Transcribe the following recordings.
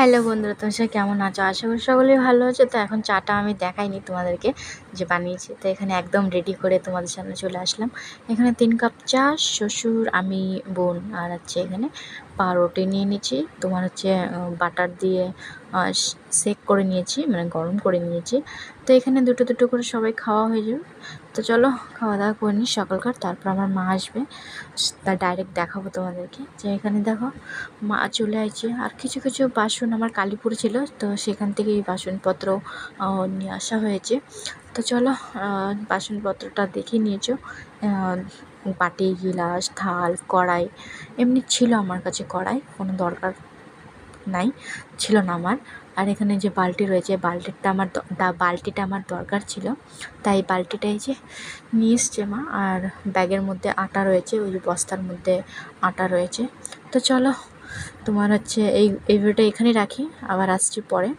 Hello বন্ধুরা, তোমার সাথে কেমন আছো? আশা করি সকলেই ভালো আছো। তো এখন চাটা আমি দেখাইনি তোমাদেরকে। যে বানিয়েছি। তো এখানে একদম রেডি করে তোমাদের সামনে চলে আসলাম। এখানে তিন কাপ চা, শ্বশুর, আমি, বোন আর হচ্ছে এখানে পাউরুটি নিয়ে নিয়েছি তোমার হচ্ছে বাটার দিয়ে সেক করে নিয়েছি মানে গরম করে নিয়েছি। তো এখানে দুটো দুটো করে সবাই খাওয়া হয়ে যাবে। তো চলো খাওয়া দাওয়া করে নিই সকালকার, তারপর আমার মা আসবে। তা ডাইরেক্ট দেখাবো তোমাদেরকে। যে এখানে দেখো, মা চলে আসছে আর কিছু কিছু বাসন আমার কালীপুর ছিল, তো সেখান থেকে এই বাসনপত্র নিয়ে আসা হয়েছে। তো চলো বাসনপত্রটা দেখে নিয়েছো বাটি, গিলাস, থাল, কড়াই, এমনি ছিল আমার কাছে কড়াই, কোনো দরকার নাই, ছিল না আমার। আর এখানে যে বালতি রয়েছে, বালতিটা আমার বালতিটা আমার দরকার ছিল। তাই বালতিটা এই যে নিয়ে এসছে মা, আর ব্যাগের মধ্যে আটা রয়েছে, ওই বস্তার মধ্যে আটা রয়েছে। তো চলো, তোমার হচ্ছে এই এই ভিডিওটা এখানেই রাখি, আবার আসছি পরে।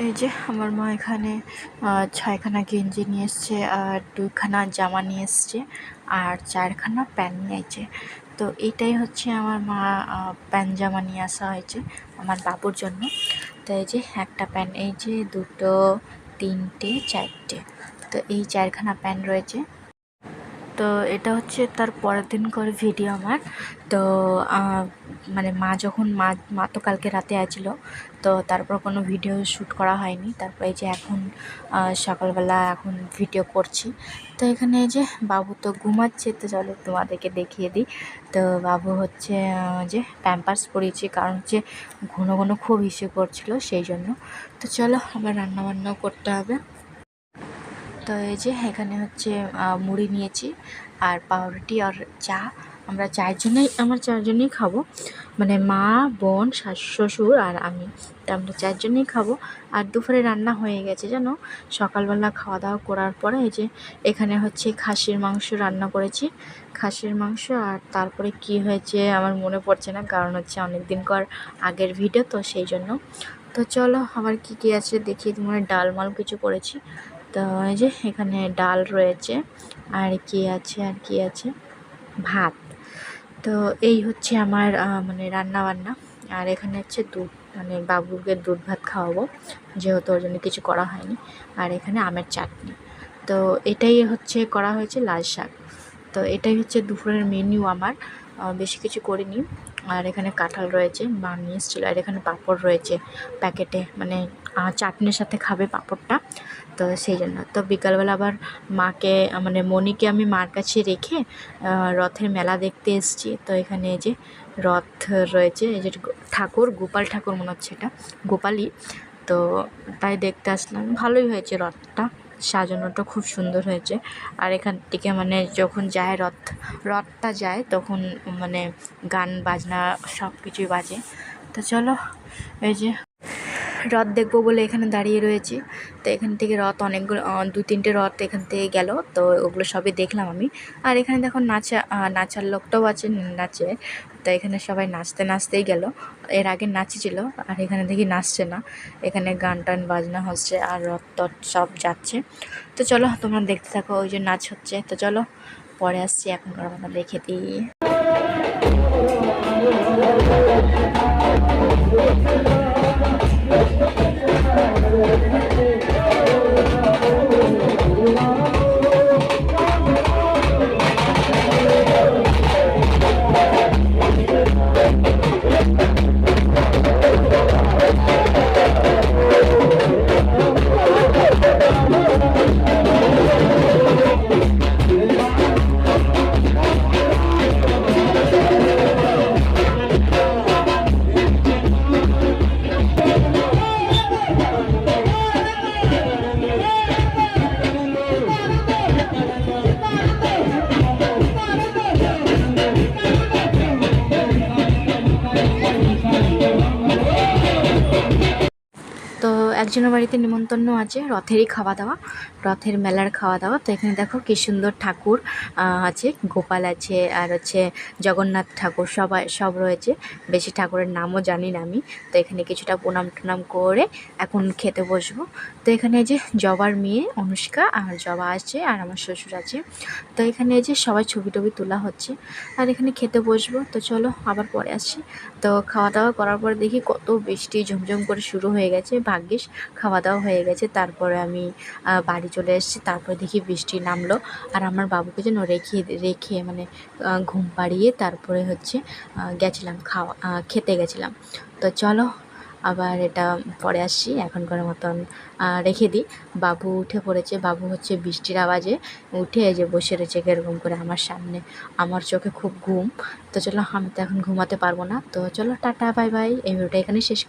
এই যে আমার মা এখানে ছয়খানা গেঞ্জি নিয়ে এসছে আর দুইখানা জামা নিয়ে এসছে আর চারখানা প্যান্ট নিয়েছে তো এটাই হচ্ছে আমার মা প্যান্ট জামা নিয়ে আসা হয়েছে আমার বাবুর জন্য। তো এই যে একটা প্যান্ট, এই যে দুটো, তিনটে, চারটে। তো এই চারখানা প্যান্ট রয়েছে। তো এটা হচ্ছে তার পরের দিন করে ভিডিও আমার। তো মানে মা যখন, মা মা তো কালকে রাতে আছিল তো তারপর কোনো ভিডিও শ্যুট করা হয়নি। তারপর এই যে এখন সকালবেলা এখন ভিডিও করছি। তো এখানে এই যে বাবু তো ঘুমাচ্ছে, তো চলো তোমাদেরকে দেখিয়ে দিই। তো বাবু হচ্ছে যে প্যাম্পার্স পরিয়েছি, কারণ হচ্ছে ঘন ঘন খুব ইস্যু করছিল, সেই জন্য। তো চলো, আবার রান্নাবান্নাও করতে হবে। তো এই যে এখানে হচ্ছে মুড়ি নিয়েছি আর পাউরুটি আর চা। আমরা চারজনেই আমার চারজনেই খাব। মানে মা, বোন, শাশু, শ্বশুর আর আমি। তো আমরা চারজনেই খাব। আর দুপুরে রান্না হয়ে গেছে, জানো? সকালবেলা খাওয়া দাওয়া করার পরে এই যে এখানে হচ্ছে খাসির মাংস রান্না করেছি। খাসির মাংস আর তারপরে কি হয়েছে আমার মনে পড়ছে না, কারণ হচ্ছে অনেক দিন কর আগের ভিডিও তো সেই জন্য। তো চলো আবার কি কি আছে দেখি তোমার ডাল মাল কিছু করেছি। তো এই যে এখানে ডাল রয়েছে, আর কি আছে, আর কি আছে? ভাত। তো এই হচ্ছে আমার মানে রান্না বান্না আর এখানে হচ্ছে দুধ মানে বাবুকে দুধ ভাত খাওয়াবো, যেহেতু ওর জন্য কিছু করা হয়নি। আর এখানে আমের চাটনি। তো এটাই হচ্ছে করা হয়েছে লাল শাক। তো এটাই হচ্ছে দুপুরের মেনু আমার। বেশি কিছু করিনি। আর এখানে কাঁঠাল রয়েছে মা নিয়ে এসেছিল আর এখানে পাঁপড় রয়েছে প্যাকেটে মানে চাটনির সাথে খাবে পাঁপড়টা। তো সেই জন্য, তো বিকালবেলা আবার মাকে মানে মনিকে আমি মার কাছে রেখে রথের মেলা দেখতে এসেছি। তো এখানে এই যে রথ রয়েছে, এই যে ঠাকুর, গোপাল ঠাকুর মনে হচ্ছে এটা, গোপালই। তো তাই দেখতে আসলাম, ভালোই হয়েছে রথটা। সাজানোটা খুব সুন্দর হয়েছে। আর এখান থেকে মানে যখন যায় রথ, রথটা যায় তখন মানে গান, বাজনা সব কিছুই বাজে। তো চলো, এই যে রথ দেখব বলে এখানে দাঁড়িয়ে রয়েছি। তো এখান থেকে রথ অনেকগুলো দু তিনটে রথ এখান থেকে গেল। তো ওগুলো সবই দেখলাম আমি। আর এখানে দেখো নাচা নাচার লোকটাও আছে, নাচে। তো এখানে সবাই নাচতে নাচতেই গেল। এর আগে নাচছিল, আর এখানে দেখি নাচছে না। এখানে গান টান বাজনা হচ্ছে আর রথ টথ সব যাচ্ছে। তো চলো তোমরা দেখতে থাকো ওই যে নাচ হচ্ছে। তো চলো পরে আসছি এখনকার আমরা দেখে দিই। একজনের বাড়িতে নিমন্ত্রণ আছে, রথেরই খাওয়া দাওয়া, রথের মেলার খাওয়া দাওয়া। তো এখানে দেখো কি সুন্দর ঠাকুর আছে, গোপাল আছে, আর হচ্ছে জগন্নাথ ঠাকুর সবাই, সব রয়েছে। বেশি ঠাকুরের নামও জানি না আমি। তো এখানে কিছুটা প্রণাম টনাম করে এখন খেতে বসবো। তো এখানে যে জবার মেয়ে অনুষ্কা, আর জবা আছে, আর আমার শ্বশুর আছে। তো এখানে যে সবাই ছবি টবি তোলা হচ্ছে, আর এখানে খেতে বসবো। তো চলো আবার পরে আসছি। তো খাওয়া দাওয়া করার পর দেখি কত বৃষ্টি ঝমঝম করে শুরু হয়ে গেছে, ভাগ্যিস। খাওয়া দাওয়া হয়ে গেছে। তারপরে আমি বাড়ি চলে এসেছি। তারপরে দেখি বৃষ্টি নামলো। আর আমার বাবুকে যেন রেখে রেখে মানে ঘুম পাড়িয়ে তারপরে হচ্ছে গেছিলাম খাওয়া খেতে গেছিলাম। তো চলো, আবার এটা পরে আসছি। এখনকার মতন রেখে দিই। বাবু উঠে পড়েছে। বাবু হচ্ছে বৃষ্টির আওয়াজে উঠে যে বসে রয়েছে এরকম করে আমার সামনে। আমার চোখে খুব ঘুম। তো চলো, আমি তো এখন ঘুমাতে পারব না। তো চলো, টাটা, বাই বাই। এই ভিডিওটা এখানে শেষ